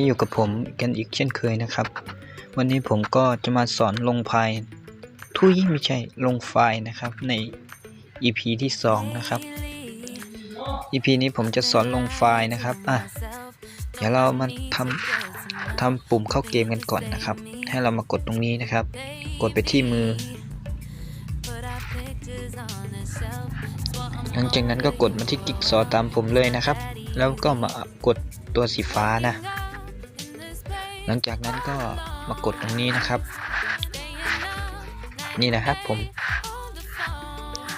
นี้อยู่กับผมกันอีกเช่นเคยนะครับ วันนี้ผมก็จะมาสอนลงไฟล์ทุยไม่ใช่ลงไฟล์นะครับใน EP ที่ 2 นะครับ EP นี้ผมจะสอนลงไฟล์นะครับอะเดี๋ยวเรามาทำทำปุ่มเข้าเกมกันก่อนนะครับ ให้เรามากดตรงนี้นะครับ กดไปที่มือ หลังจากนั้นก็กดมาที่กิ๊กซอตามผมเลยนะครับ แล้วก็มากดตัวสีฟ้านะ หลังจากนั้นก็มากดตรงนี้นะครับ นี่นะครับผม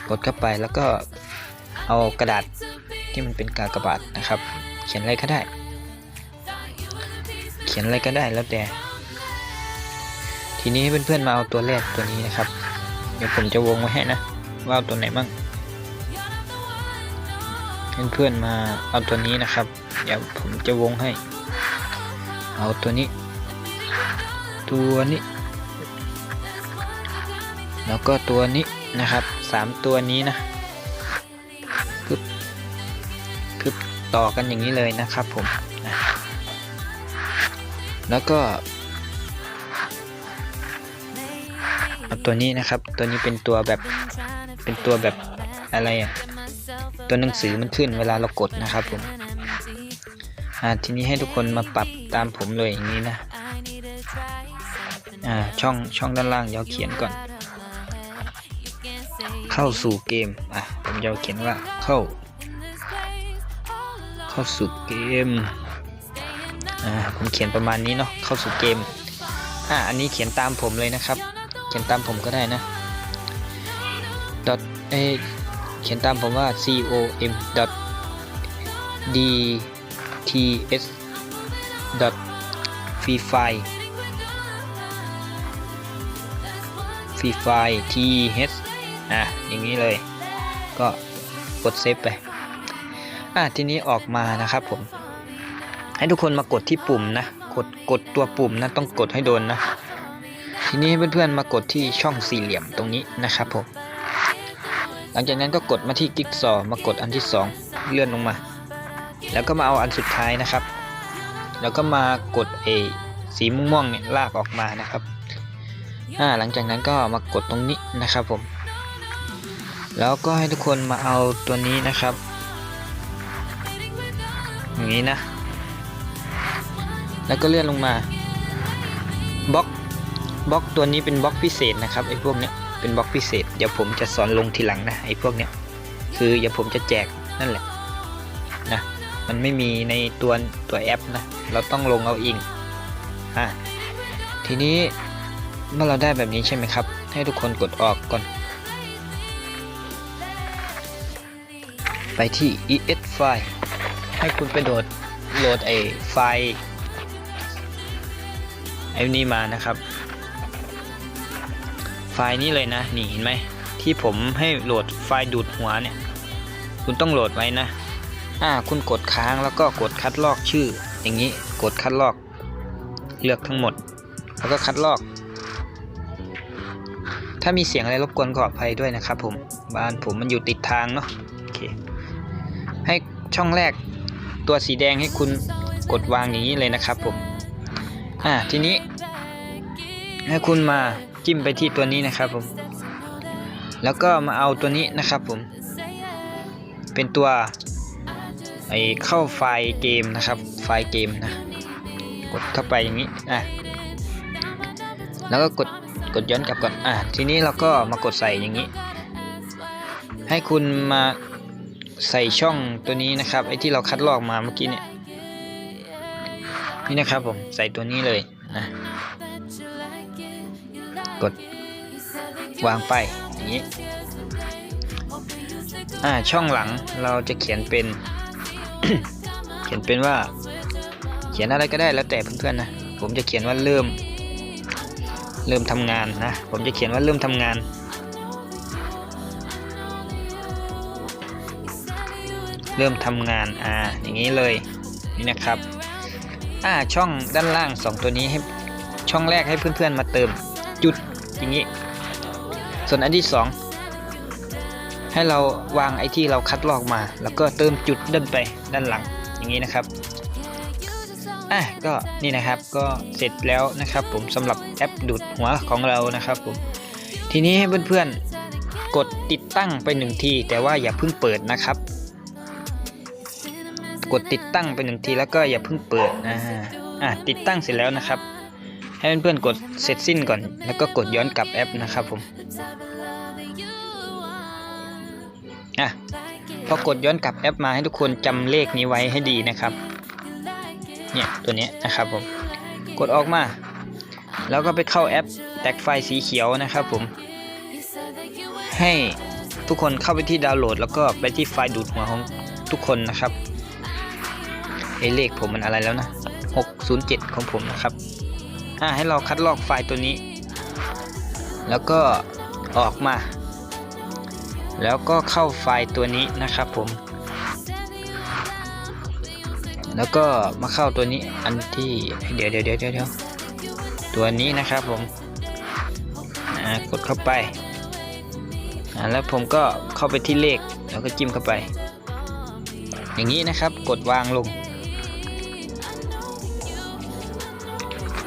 กดเข้าไปแล้วก็เอากระดาษที่มันเป็นกากบาทนะครับ เขียนอะไรก็ได้ เขียนอะไรก็ได้แล้วแต่ ทีนี้เพื่อนๆมาเอาตัวแรกตัวนี้นะครับ เดี๋ยวผมจะวงไว้ให้นะ ว่าเอาตัวไหนบ้างเพื่อนๆมาเอาตัวนี้นะครับ เดี๋ยวผมจะวงให้ เอาตัวนี้ ตัวนี้ แล้วก็ตัวนี้นะครับสามตัวนี้นะคือคือต่อกันอย่างนี้เลยนะครับผมนะแล้วก็ตัวนี้นะครับ ตัวนี้เป็นตัวแบบ เป็นตัวแบบอะไรอะตัวหนังสือมันขึ้นเวลาเรากดนะครับผม อ่า ทีนี้ให้ทุกคนมาปรับตามผมเลยอย่างนี้นะ อ่าช่องช่องด้านล่างเดี๋ยวเขียนก่อน เข้าสู่เกมอะผมจะเขียนว่าเข้า เข้าสู่เกมอ่าผมเขียนประมาณนี้เนาะเข้าสู่เกมอ่าอันนี้เขียนตามผมเลยนะครับ เขียนตามผมก็ได้นะ dot เอเขียนตามผมว่า com dot dts dot free file free file th อะอย่างนี้เลย ก็กดเซฟไป อะทีนี้ออกมานะครับผม ให้ทุกคนมากดที่ปุ่มนะ กดกดตัวปุ่มนะ ต้องกดให้โดนนะ ทีนี้เพื่อนๆมากดที่ช่องสี่เหลี่ยมตรงนี้นะครับผม หลังจากนั้นก็กดมาที่กิ๊กซอว์มากดอันที่ 2 เลื่อนลงมา แล้วก็มาเอาอันสุดท้ายนะครับ แล้วก็มากดเอสีม่วงๆเนี่ยลากออกมานะครับ อ่าหลังจากนั้นก็มากดตรงนี้นะครับผม แล้วก็ให้ทุกคนมาเอาตัวนี้นะครับอย่างนี้นะ แล้วก็เลื่อนลงมาบล็อกบล็อกตัวนี้เป็นบล็อกพิเศษนะครับไอ้พวกเนี้ยเป็นบล็อกพิเศษเดี๋ยวผมจะสอนลงทีหลังนะไอ้พวกเนี้ยคือเดี๋ยวผมจะแจกนั่นแหละนะมันไม่มีในตัวตัวแอปนะเราต้องลงเอาเองอะทีนี้ เมื่อเราได้แบบนี้ใช่ไหมครับ ให้ทุกคนกดออกก่อน ไปที่ es file ให้คุณไปโหลดโหลดไอ้ไฟล์ไอ้นี้มานะครับ ไฟล์นี้เลยนะ นี่เห็นไหม ที่ผมให้โหลดไฟล์ดูดหัวเนี่ย คุณต้องโหลดไว้นะ อ่า คุณกดค้างแล้วก็กดคัดลอกชื่อ อย่างนี้ กดคัดลอก เลือกทั้งหมด แล้วก็คัดลอก ถ้ามีเสียงอะไรรบกวนขออภัยด้วยนะครับผมบ้านผมมันอยู่ติดทางเนาะโอเคให้ช่องแรกตัวสีแดงให้คุณกดวางอย่างนี้เลยนะครับผมอ่าทีนี้ ให้คุณมาจิ้มไปที่ตัวนี้นะครับผม แล้วก็มาเอาตัวนี้นะครับผม เป็นตัวไอเข้าไฟล์เกมนะครับ ไฟล์เกมนะ กดเข้าไปอย่างนี้อะแล้วก็กด กดย้อนกลับก่อน อะ ทีนี้เราก็มากดใส่อย่างนี้ ให้คุณมาใส่ช่องตัวนี้นะครับไอที่เราคัดลอกมาเมื่อกี้เนี่ย นี่นะครับผมใส่ตัวนี้เลยนะ กดวางไปอย่างนี้ อ่าช่องหลังเราจะเขียนเป็น เขียนเป็นว่า เขียนอะไรก็ได้แล้วแต่เพื่อนๆนะ ผมจะเขียนว่าเริ่ม เริ่มทำงานนะ ผมจะเขียนว่าเริ่มทำงาน เริ่มทำงานอ่าอย่างนี้เลยนี่นะครับอ่าช่องด้านล่างสองตัวนี้ให้ช่องแรกให้เพื่อนๆมาเติมจุดอย่างนี้ ส่วนอันที่สองให้เราวางไอ้ที่เราคัดลอกมา แล้วก็เติมจุดเดินไปด้านหลังอย่างนี้นะครับ อะก็นี่นะครับก็เสร็จแล้วนะครับผมสำหรับแอปดูดหัวของเรานะครับผมทีนี้ให้เพื่อนๆกดติดตั้งไปหนึ่งที แต่ว่าอย่าเพิ่งเปิดนะครับ กดติดตั้งไปหนึ่งทีแล้วก็อย่าเพิ่งเปิดอ่าอะติดตั้งเสร็จแล้วนะครับ ให้เพื่อนๆกดเสร็จสิ้นก่อน แล้วก็กดย้อนกลับแอปนะครับผมอะพอกดย้อนกลับแอปมาให้ทุกคนจำเลขนี้ไว้ให้ดีนะครับ เนี่ยตัวนี้นะครับผมกดออกมา แล้วก็ไปเข้าแอปแตกไฟสีเขียวนะครับผม ให้ทุกคนเข้าไปที่ดาวน์โหลด แล้วก็ไปที่ไฟล์ดูดหัวของทุกคนนะครับเอเลขผมมันอะไรแล้วนะ 607 ของผมนะครับอ่าให้เราคัดลอกไฟล์ตัวนี้ แล้วก็ออกมา แล้วก็เข้าไฟล์ตัวนี้นะครับผม แล้วก็มาเข้าตัวนี้อันที่เดี๋ยวเดี๋ยวเดี๋ยวเดี๋ยวตัวนี้นะครับผมกดเข้าไปแล้วผมก็เข้าไปที่เลขแล้วก็จิ้มเข้าไป อย่างนี้นะครับกดวางลง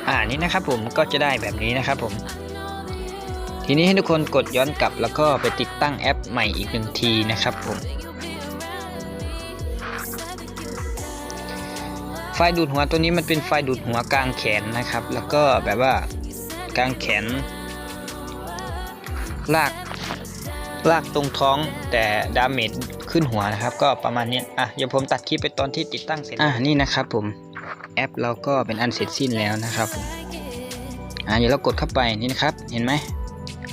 อ่านี่นะครับผมก็จะได้แบบนี้นะครับผม ทีนี้ให้ทุกคนกดย้อนกลับแล้วก็ไปติดตั้งแอปใหม่อีกหนึ่งทีนะครับผม ไฟดูดหัวตัวนี้มันเป็นไฟดูดหัวกลางแขนนะครับ แล้วก็แบบว่ากลางแขน ลากลากตรงท้องแต่ดาเมจขึ้นหัวนะครับ ก็ประมาณนี้อะเดี๋ยวผมตัดคลิปไปตอนที่ติดตั้งเสร็จอะนี่นะครับผมแอปเราก็เป็นอันเสร็จสิ้นแล้วนะครับผมอะเดี๋ยวเรากดเข้าไปนี่นะครับ เห็นไหม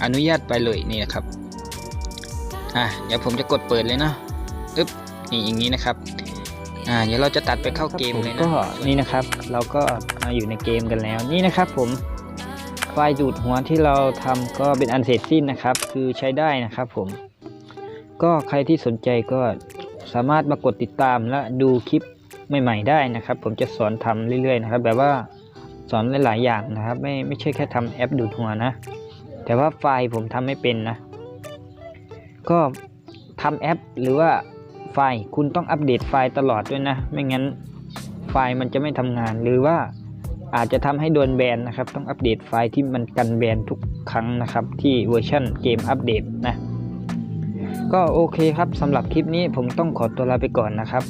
อนุญาตไปเลยนี่นะครับอะเดี๋ยวผมจะกดเปิดเลยเนาะอึ๊บนี่อย่างนี้นะครับ อ่าเดี๋ยวเราจะตัดไปเข้าเกมเลยนะก็นี่นะครับเราก็มาอยู่ในเกมกันแล้วนี่นะครับ ผมไฟดูดหัวที่เราทำก็เป็นอันเสร็จสิ้นนะครับ คือใช้ได้นะครับ ผม ก็ใครที่สนใจก็สามารถมากดติดตามและดูคลิปใหม่ ๆ ได้นะครับ ผมจะสอนทำเรื่อย ๆ นะครับ แบบว่าสอนหลายๆอย่างนะครับ ไม่ไม่ใช่แค่ทำแอปดูดหัวนะ แต่ว่าไฟล์ผมทำไม่เป็นนะ ก็ทำแอปหรือว่า ไฟล์ คุณต้องอัปเดตไฟล์ตลอดด้วยนะ ไม่งั้นไฟล์มันจะไม่ทำงานหรือว่าอาจจะทำให้โดนแบนนะครับ ต้องอัปเดตไฟล์ที่มันกันแบนทุกครั้งนะครับ ที่เวอร์ชันเกมอัปเดตนะ ก็โอเคครับสำหรับคลิปนี้ผมต้องขอตัวลาไปก่อนนะครับ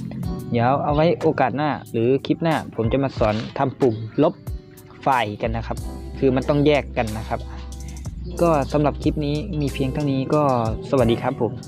เดี๋ยวเอาไว้โอกาสหน้าหรือคลิปหน้าผมจะมาสอนทำปุ่มลบไฟล์กันนะครับ คือมันต้องแยกกันนะครับ ก็สำหรับคลิปนี้มีเพียงเท่านี้ก็สวัสดีครับผม